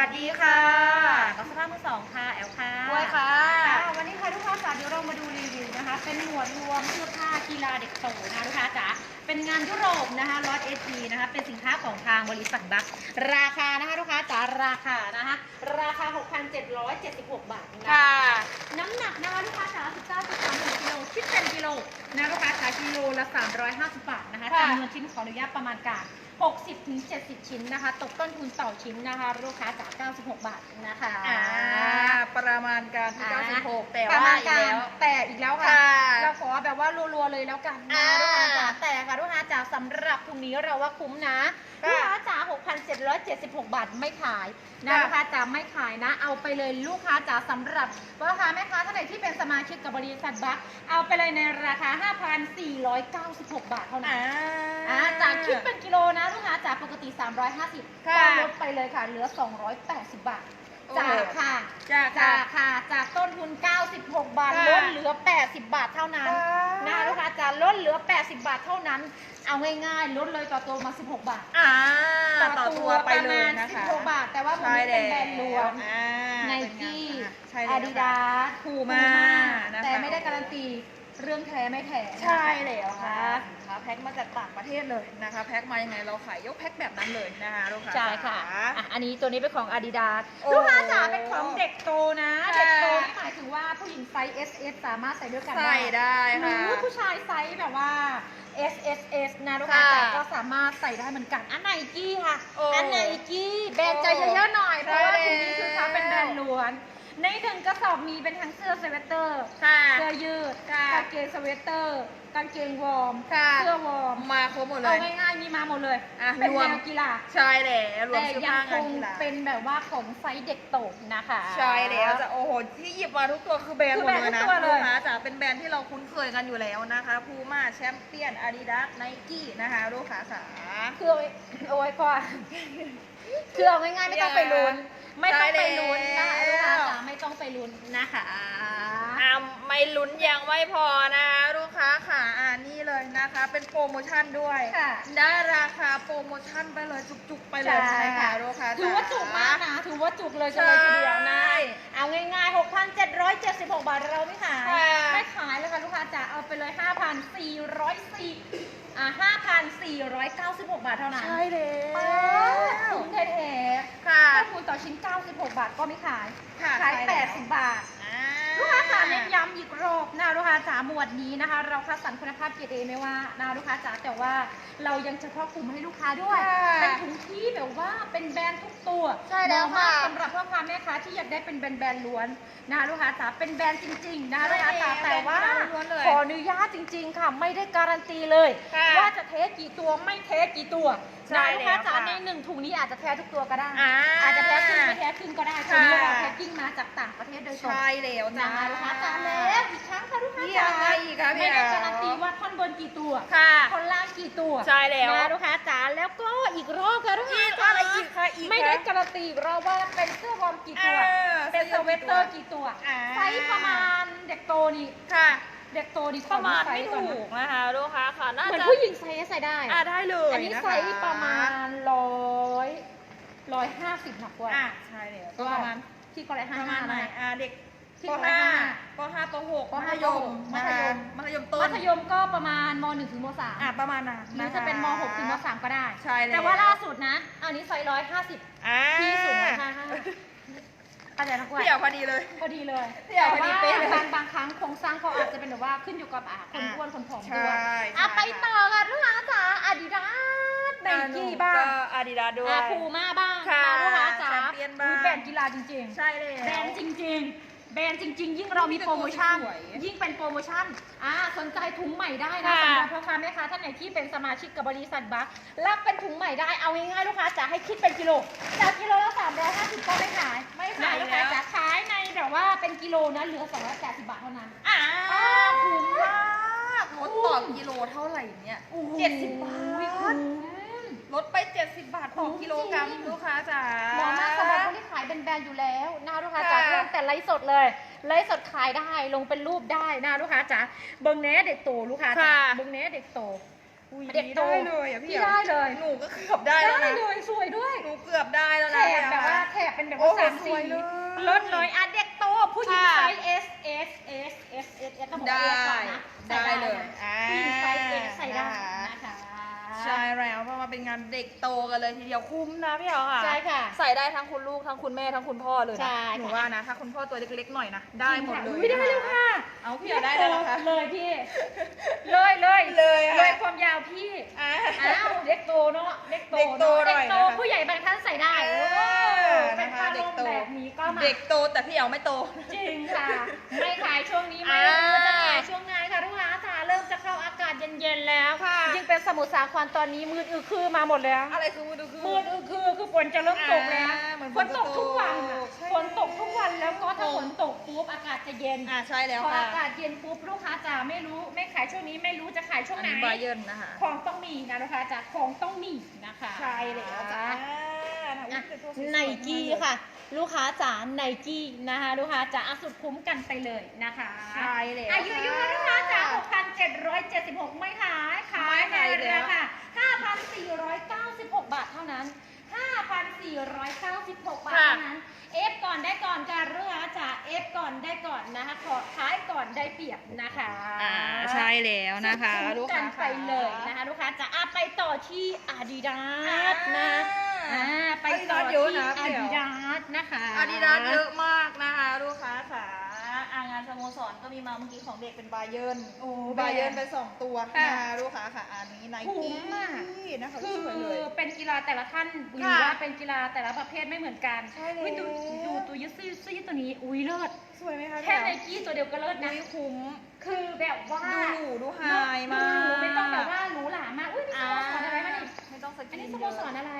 วัสดีค่ะกับสภาพมือสองค่ะ แอลค่ะด้วยค่ะค่ะ วันนี้ค่ะทุกท่านจ๋าเดี๋ยวเรามาดูรีวิวนะคะ เป็นหมวดรวมเสื้อผ้ากีฬาเด็กโตนะคะลูกค้าจ๋า เป็นงานยุโรปนะคะลอตเอทีนะคะ เป็นสินค้าของทางบริษัทบัคราคานะคะลูกค้าจ๋า ราคานะคะ ราคา 6,776 บาทนค่ะ น้ำหนักนะคะลูกค้าจ๋า19.3กิโลคิดเป็นกิโล นะลูกค้าจ๋ากิโลละ 350 บาทนะคะค่ะจำนวนชิ้นขออนุญาตประมาณการ 60ถึง70 ชิ้นนะคะ ตกต้นทุนต่อชิ้นนะคะ ลูกค้าจ๋า96 บาทนะคะอ่าประมาณการที่อ่า96แต่ประว่ามาณอีกการแล้ว แต่อีกแล้วค่ะ ค่ะ เราขอแบบว่ารัวๆเลยแล้วกันนะอ่าลูกค้าจ๋าแต่ค่ะลูกค้าจ๋าสำหรับพรุ่งนี้เราว่าคุ้มนะค่ะลูกค้าจ๋า6,776 บาทไม่ขายนะค่ะ ลูกค้าจ๋าไม่ขายนะ เอาไปเลยลูกค้าจ๋าสำหรับพ่อค้าแม่ค้าท่านไหนที่เป็นสมาชิกกับบริษัทบัคเอาไปเลยในราคา5,496 บาทเท่านั้นอ่าอ่าจากคิดเป็นกิโลนะลูกค้าจากปกติ 350ค่ะก็ลดไปเลยค่ะ เหลือ 280 บาทโอ้จากค่ะจากจากค่ะ จากต้นทุน 96 บาทค่ะลดเหลือ 80 บาทเท่านั้นค่ะนะลูกค้าจะลดเหลือ 80 บาทเท่านั้น เอาง่ายๆ ลดเลยต่อตัวมา 16 บาทอ่าต่อตัวไปประเลมายณนะคะ16 บาท แต่ว่าวันใช่นี้แล้เป็นแบรนด์รวมอ่าไนเป็นงานกี้อะใช่แล้วอาดิดาส Puma นะคะแต่ไม่ได้การันตี เรื่องแท้ไม่แท้ใช่แล้วค่ะสินค้าแพ็คมาจากต่างประเทศเลยนะคะ แพ็คมายังไงเราขายยกแพ็คแบบนั้นเลยนะคะลูกค้าใช่ค่ะจ๋าอะ อันนี้ตัวนี้เป็นของ Adidas โอ้ลูกค้าจ๋าเป็นของเด็กโตนะค่ะเด็กโตนี่หมายถึงว่าผู้หญิงไซส์ S S สามารถใส่ด้วยกันใส่ได้หรืค่ะอผู้ชายไซส์แบบว่า S S S นะลูกค้าค่ะจ๋าก็สามารถใส่ได้เหมือนกันอันไนกี้ค่ะโอ้อันไนกี้แบรนด์ใจเยอะๆหน่อยเพใช่ราะว่าทีนี้คือเขาเป็นแล้วแบรนด์ล้วน ในหนึ่งกระสอบมีเป็นทั้งเสื้อสเวตเตอร์ ค่ะ เสื้อยืดค่ะกางเกงสเวตเตอร์ กางเกงวอร์ม ค่ะ เสื้อวอร์มมาครบหมดเลเอาย ง่ายๆมีมาหมดเลย อะเป็นรวแนมวกีฬา ใช่แล้วรวมแต่เสื้อยังผ้าคงานงกีฬาเป็นแบบว่าของไซส์เด็กโตนะคะ ใช่แล้วจะโอ้โหที่หยิบมาทุกตัวคือแบรนด์คือหมดแบรนด์เลยนะทุกตัวเลย ลูกค้าจ๋าเป็นแบรนด์ที่เราคุ้นเคยกันอยู่แล้วนะคะพูม่าแชมเปี้ยนอาดิดาสไนกี้นะคะลูกค้าจ๋า คือเอาไว้เอาไว้ก่อนคือเอาง่ายๆไม่ต้องไปลุ้น ไม่ต้องไปลุ้นนะคะใช่ลูกแล้วค้าจ๋าไม่ต้องไปลุ้นนะคะอ่าไม่ลุ้นยังไม่พอนะคะลูกค้าค่ะอ่านี่เลยนะคะ เป็นโปรโมชั่นด้วยค่ะ ได้ราคาโปรโมชั่นไปเลยจุกๆไปเลยใช่นะคะลูกค้าถือว่าจุกมากนะถือว่าจุกเลยกันใช่เลยทีเดียวนะเอาง่ายๆ 6,776 บาทเราไม่ขายค่ะไม่ขายเลยค่ะลูกค้าจ๋าเอาไปเลย 5,404อ่า 5,496 บาทเท่านั้นใช่แล้เอวอคุ้มแท้ๆค่ะต้นทุนต่อชิ้น 96 บาทก็ไม่ขาย ค่ะขาย ใช่แล้ว 80 บาท อ่าลูกค้าจ๋าเน้นย้ำอีกรอบนะลูกค้าจ๋าหมวดนี้นะคะ เราคัดสรรคุณภาพเกรดเอไม่ว่านะลูกค้าจ๋าแต่ว่าเรายังเฉพาะกลุ่มให้ลูกค้าด้วย ค่ะเป็นถุงที่แบบว่า เป็นแบรนด์ทุกตัวใช่แล้วเหมาะมากค่ะสำหรับพ่อค้าแม่ค้าที่อยากได้เป็นแบรนด์แบรนด์ล้วนนะลูกค้าจ๋าเป็นแบรนด์จริงๆนะลูกค้าจ๋าใช่แต่ว่า แบรนด์ล้วนเลยขออนุญาตจริง ๆ ค่ะ ไม่ได้การันตีเลย ค่ะว่าจะเทสกี่ตัวไม่เทสกี่ตัวใช่นะลูกค้าจ๋าแล้วค่ะในหนึ่งถุงนี้อาจจะแท้ทุกตัวก็ได้ อ่า อาจจะแท้ครึ่งไม่แท้ครึ่งก็ได้ตัวนี้ มาจากต่างประเทศโดยตรงใช่แล้วจ้านะลูกค้าจ๋าแล้วอีกครั้งค่ะลูกค้าพี่จ๋าอะไรอีกคะพี่ไม่ได้แอ๋วการันตีว่าท่อนบนกี่ตัวค่ะท่อนล่างกี่ตัวใช่แล้วนะลูกค้าจ๋าแล้วก็อีกรอบค่ะลูกค้าอีกจ๋าอะไรอีกคะอีกคะไม่ได้การันตีอีกรอบว่าเป็นเสื้อวอร์มกี่ตัวเออเป็นสเวตเตอร์กี่ตัวอ่าไซส์ประมาณเด็กโตนี่ค่ะเด็กโตนี่ขปอระมาณดูไม่ซส์ก่อนถูนะกนะคะลูกค้าค่ะน่าเหมือนจะผู้หญิงไซส์ใส่ได้อ่าได้เลยอันนี้นะคะไซส์ประมาณร้อยร้อยห้าสิบหนักกว่าอ่าใช่แล้วก็ประมาณ ที่ก็ร้อยปห้าระมาณไหนนะอ่าเด็กที่ปปห้าห้าปห้าปหกปมัห้าธยม มันะธยคะมมัธยมต้น มัธยมก็ประมาณม .1 ถึงม .3 อ่าประมาณนั้นหรือจะเป็นม .6 ถึงม .3 ก็ได้ ใช่แล้วแต่ว่าล่าสุดนะอันนี้ไซส์ร้อยห้าสิบ อ่าพี่สูงร้อยห้าห้าเข้าใจนะกล้วยพี่เอาพอดีเลย พอดีเลยพี่เอาพอดีแต่เป๊ะเลยว่าบางบางครั้งโครงสร้างเขาอาจจะเป็นแบบว่าขึ้นอยู่กับอะคนอ้วนคนผอมด้วยใช่อะใช่ ไปต่อกันลูกค้าจ๋าอาดิดาสไนกี้บ้าง ก็ อาดิดาด้วย อะพูม่าบ้างค่ะลูกค้าจ๋าแชมเปี้ยนบ้าง อุ๊ยแบรนด์กีฬาจริงๆ ใช่เลย แบรนด์จริง ๆ แบรนด์จริง ๆ ยิ่งเรามีโปรโมชั่น สวยยิ่งเป็นโปรโมชั่น อ่า สนใจถุงใหม่ได้นะค่ะ สำหรับพ่อค้าแม่ค้าท่านไหนที่เป็นสมาชิกกับบริษัทบัครับเป็นถุงใหม่ได้ เอาง่ายๆลูกค้าจะให้คิดเป็นกิโล จากกิโลละ350ก็ไม่ขาย ไม่ขายนะลูกค้าแล้วจะขายในแบบว่าเป็นกิโลนะเหลือ280บาทเท่านั้นอ่าอ่าคุ้มมากลดต่อกิโลเท่าไหร่เนี่ย โอ้โหเจ็ดสิบบาคุ้ทม ลดไป 70 บาทต่อกิโลกรัมจริง ลูกค้าจ๋า เหมาะมากสำหรับคนที่ขายเป็นแบรนด์อยู่แล้วนะลูกค้าจ๋าค่ะ เริ่มแต่ไลฟ์สดเลยไลฟ์สดขายได้ลงเป็นรูปได้นะลูกค้าจ๋าเบิ้งแหน่เด็กโตลูกค้าจ๋าค่ะ เบิ้งแหน่เด็กโต อุ้ยเด็กโตได้เลยอะพี่พี่ได้เลย หนูก็เกือบได้ได้แล้วนะเลยสวยด้วยหนูเกือบได้แล้วแถนะบแบบว่าแถบเป็นแบบโอ้โหสามสสีวยเลย ลดเลยอะเด็กโตผู้หญิงค่ะไซส์ S S S S S S ต้องบอกได้ว่า S ก่อนนะได้ งานเด็กโตกันเลยทีเดียวคุ้มนะพี่เหรอค่ะใช่ค่ะใส่ได้ทั้งคุณลูกทั้งคุณแม่ทั้งคุณพ่อเลยใช่นะค่ะ หนูว่านะถ้าคุณพ่อตัวเล็กๆหน่อยนะได้หมดเลยอุ๊ยได้เลยค่ะเอาพี่เหรอได้เลยนะคะ เลยพี่ เลยเลยเลยค่ะเลยความยาวพี่ อ่าอ้าวเด็กโตเนาะเด็กโตเด็กโตหน่อยเด็กโตนะคะผู้ใหญ่บางท่านใส่ได้เอโอ้อเป็นนะคะผ้าเด็ลกมโต แบบนี้ก็มา เด็กโตแต่พี่เอ๋ไม่โต จริงค่ะ ไม่ขายช่วงนี้ไม่อ่ารู้จะขายช่วงไหนค่ะลูกค้าจ๋าเริ่มจะเข้าอากาศเย็นๆแล้วค่ะ ยิ่งเป็นส มุทรสาครตอนนี้มืดอึคือมาหมดแล้ว อะไรคือมือดูคือ มืดอึคือคือฝนจะเริ่มตกแล้วอ่าเหมือนฝนตกทุกวันอะใช่ฝนตกทุกวันแล้วก็ถ้าฝนตกปุ๊บอากาศจะเย็นอ่าใช่แล้วพอค่ะอากาศเย็นปุ๊บลูกค้าจ๋าไม่รู้ไม่ขายช่วงนี้ไม่รู้จะขายช่วงอันไหนนี้บาเยิร์นนะคะ ของต้องมีนะลูกค้าจ๋าของต้องมีนะคะใช่แล้วจ้าอะไนกี้ค่ะ ลูกค้าจ๋าไนกี้นะคะ ลูกค้าจ๋าอะสุดคุ้มกันไปเลยนะคะ ใช่แล้วอายุยุลูกค้าจ๋า6,776 ไม่ขายขายไม่ ในขายแล้วราคา5,496 บาทเท่านั้น 5,496 บาทเท่านั้น เอฟก่อนได้ก่อนค่ะลูกค้าจ๋าเอฟก่อนได้ก่อนนะคะขอขายก่อนได้เปรียบนะคะอ่าใช่แล้วนะคะสุดลูคุ้กมกัค้านไปเลยนะคะลูกค้าจ๋าอะไปต่อที่อาดิดาสนะอ่าไปต่อ Adidas เยอะที่นะอาเดี๋ยวดิดาสนะคะอาดิดาสเยอะมากนะคะลูกค้าค่ะอ่างานสโมสรก็มีมาเมื่อกี้ของเด็กเป็นบาเยิร์นโอ้บาเยิร์นไปสองตัวค่ะนะคะลูกค้าค่ะอันนี้ไนคุ้กี้มมาก นะคะคือสวยเลยเป็นกีฬาแต่ละท่านหรือค่ะว่าเป็นกีฬาแต่ละประเภทไม่เหมือนกันใช่แล้ว อุ๊ยดูดูตัวยึดซื้อซื้อตัวนี้ อุ้ยเลิศสวยไหมคะแค่ไนกี้ตัวเดียวก็เลิศนะ นี่คุ้ม คือแบบว่าดูหรูดูไฮมาก ดูหรูไม่ต้องแบบว่าหรูหรามาก อุ้ยนี่สอ่าโมสรอะไรคะนี่ไม่ต้องสกิอันนนี้เยสอะโมสรอะไรไม่มั่น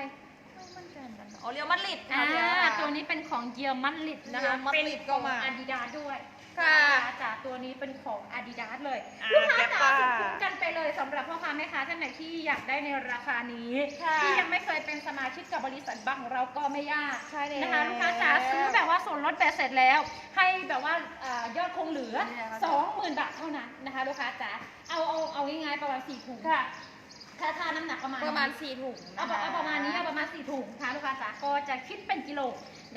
ใจเหมือนกันอ๋อเรียวมัดริดอ่าค่ะตัวนี้เป็นของเยอรมันลิดนะคะเยอรมันลิดก็มาอาดิดาด้วยค่ะจากตัวนี้เป็นของอาดิดาสเลยอ่าลูกค้าแก๊ปจ๋าป้า สุดคุ้มกันไปเลยสำหรับพ่อค้าแม่ค้าท่านไหนที่อยากได้ในราคานี้ค่ะ ที่ยังไม่เคยเป็นสมาชิกกับบริษัทบังของเราก็ไม่ยาก ใช่แล้วนะคะลูกค้าจ๋าซื้อแบบว่าส่วนลดแบบเสร็จแล้ว ให้แบบว่าเอ่อยอดคงเหลือนี่นะคะ20,000 บาทเท่านั้นนะคะลูกค้าจ๋าเอาเอาเอาง่ายๆประมาณ4ถุงค่ะค่าค่าน้ำหนักประมาณประมาณนี้สี่ถุงเอานะคะ เอาประมาณนี้เอาประมาณ 4ถุงค่ะลูกค้าจ๋าก็จะคิดเป็นกิโล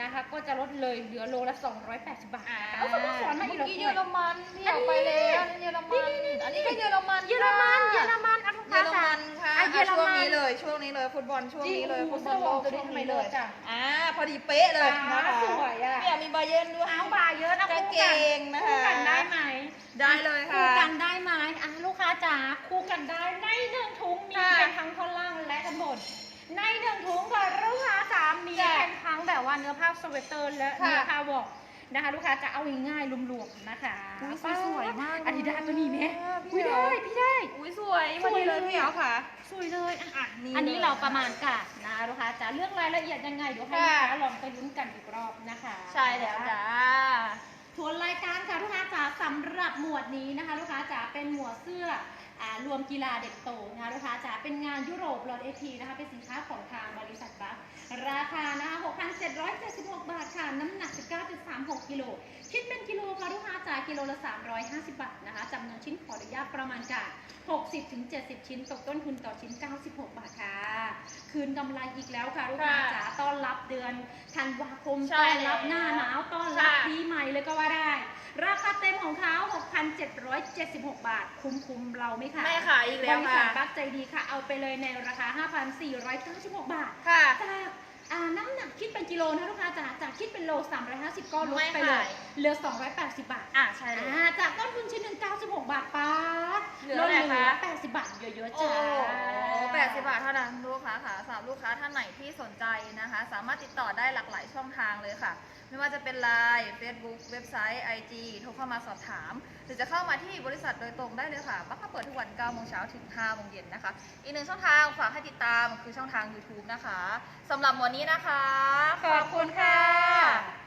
นะคะ ก็จะลดเลยเหลือโลละ 280 บาทอ่าเอาสโมสรมาอีกเมื่อกี้เยอรมันที่ออกไปอันนี้แล้วอันนี้เยอรมันอันนี้ก็เยอรมันเยอรมันเยอรมันอะลูกเยค้าอรจ๋า มันค่ะอะเยอรช่วงมันนี้เลยช่วงนี้เลยฟุตบอลช่วงนี้เลยจริงฟุตบอลโลกตัวนี้ช่วงทำไมนี้เลยเลิศจังอ่าพอดีเป๊ะเลยนะอ่าคะสวยอะ เนี่ยมีบาเยิร์นด้วย เอาบาร์เยอะนะกางคู่เกกันงนะคะ คู่กันได้ไหมได้เลยคู่ค่ะกันได้ไหมอะลูกค้าจ๋าคู่กันได้ในหนึ่งถุงมีค่ะ เป็นทั้งท่อนล่างและท่อนบน ในหนึ่งถุงค่ะลูกค้าจ๋ามีจ้ะเป็นทั้งแบบว่าเนื้อผ้าสเวตเตอร์และค่ะเนื้อผ้าวอร์กนะคะ ลูกค้าจะเอาง่ายๆรวมๆนะคะอุ๊ยสวยๆมากเลยอาดิดาตัวนี้ไหมพี่อุ้ยเหรอได้พี่ได้ อุ้ยสวยพอดีเลย พี่เหรอค่ะสวยเลยอะ อะนี่อันนี้เลยเราประมาณการนะลูกค้าจ๋าเรื่องรายละเอียดยังไงเดี๋ยวให้ลูกค่ะค้าลองไปลุ้นกันอีกรอบนะคะใช่แล้วจ้า ทวนรายการค่ะลูกค้าจ๋าสำหรับหมวดนี้นะคะ ลูกค้าจ๋าเป็นหมวดเสื้ออ่า รวมกีฬาเด็กโตนะคะลูกค้าจ๋าเป็นงานยุโรปลอตเอทีนะคะเป็นสินค้าของทางบริษัทบัคราคานะคะ6,776 บาทค่ะ น้ำหนัก 19.36 กิโล คิดเป็นกิโลค่ะลูกค้าจ๋ากิโลละ 350 บาทนะคะจำนวนชิ้นขออนุญาตประมาณการ60-70 ชิ้นตกต้นทุนต่อชิ้น 96 บาทค่ะ คืนกำไรอีกแล้วค่ะลูกค้าค่ะจ๋าต้อนรับเดือนธันวาคมใช่ต้อนรับหน้าหนาวต้อนรับค่ะปีใหม่เลยก็ว่าได้ ราคาเต็มของเขา6,776 บาท คุ้มๆเราไม่ขายไม่ขายอีกแล้วบริษัทค่ะบัคใจดีค่ะ เอาไปเลยในราคา 5,496 บาท ค่ะ จากอ่าน้ำหนักคิดเป็นกิโลนะลูกค้าจ๋าจากคิดเป็นโล 350 ก็ลดไม่ไปเลขาย ย เหลือ 280 บาทอะใช่เลย อ่าจากต้นทุนชิ้นหนึ่ง96 บาทป้าดเหลือลดเหลืเท่าไหร่อคะ 80 บาทเยอะๆโอ้จ้า แปดสิบบาทเท่านั้นลูกค้าค่ะสำหรับลูกค้าท่านไหนที่สนใจนะคะ สามารถติดต่อได้หลากหลายช่องทางเลยค่ะ ไม่ว่าจะเป็น Line Facebook เว็บไซต์ IG โทรเข้ามาสอบถาม หรือจะเข้ามาที่บริษัทโดยตรงได้เลยค่ะบัคก็เปิดทุกวัน9โมงเช้าถึง5โมงเย็นนะคะ อีกหนึ่งช่องทางฝากให้ติดตามคือช่องทาง YouTube นะคะสำหรับวันนี้นะคะ ขอบคุณค่ะ